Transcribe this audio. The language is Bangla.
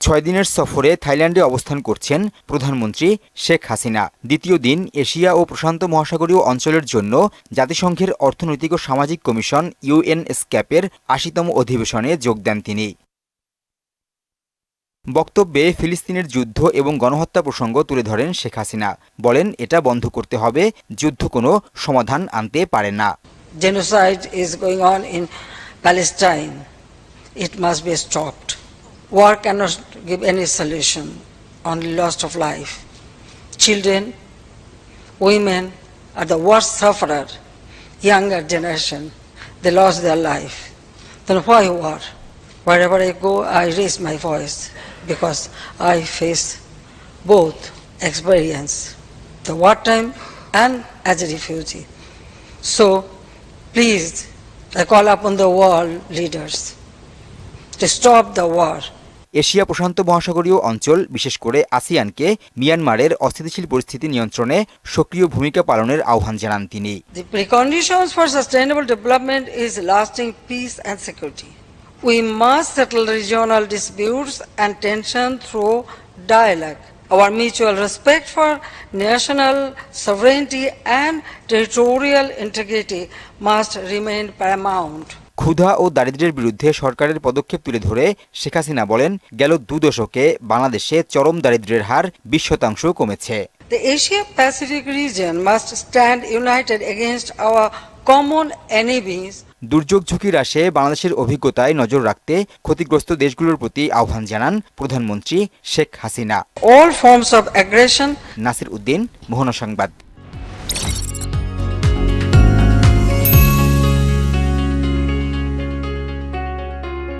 ছয় দিনের সফরে থাইল্যান্ডে অবস্থান করছেন প্রধানমন্ত্রী শেখ হাসিনা। দ্বিতীয় দিন এশিয়া ও প্রশান্ত মহাসাগরীয় অঞ্চলের জন্য জাতিসংঘের অর্থনৈতিক ও সামাজিক কমিশন ইউএন স্ক্যাপের আশিতম অধিবেশনে যোগ দেন তিনি। বক্তব্যে ফিলিস্তিনের যুদ্ধ এবং গণহত্যা প্রসঙ্গ তুলে ধরেন শেখ হাসিনা। বলেন, এটা বন্ধ করতে হবে, যুদ্ধ কোনো সমাধান আনতে পারে না। Genocide is going on in. War cannot give any solution, only loss of life. Children, women are the worst sufferer. Younger generation, they lost their life. Then why war? Wherever I go, I raise my voice because I face both experience, the wartime and as a refugee. So Please, I call upon the world leaders to stop the war. Asia প্রশান্ত মহাসাগরীয় অঞ্চল বিশেষ করে আসিয়ানকে মিয়ানমারের অস্থিতিশীল পরিস্থিতি নিয়ন্ত্রণে সক্রিয় ভূমিকা পালনের আহ্বান জানান তিনি. We must settle regional disputes and tension through dialogue. Our mutual respect for national sovereignty and territorial integrity must remain paramount. ক্ষুধা ও দারিদ্র্যের বিরুদ্ধে সরকারের পদক্ষেপ তুলে ধরে শেখ হাসিনা বলেন গেল দু দশকে বাংলাদেশে চরম দারিদ্র্যের হার বিশ শতাংশ কমেছে। The Asia Pacific region must stand united against our common enemies. দুর্যোগ ঝুঁকি হ্রাসে বাংলাদেশের অভিজ্ঞতায় নজর রাখতে ক্ষতিগ্রস্ত দেশগুলোর প্রতি আহ্বান জানান প্রধানমন্ত্রী Sheikh Hasina. All forms of aggression Nasir Uddin Mohona সংবাদ।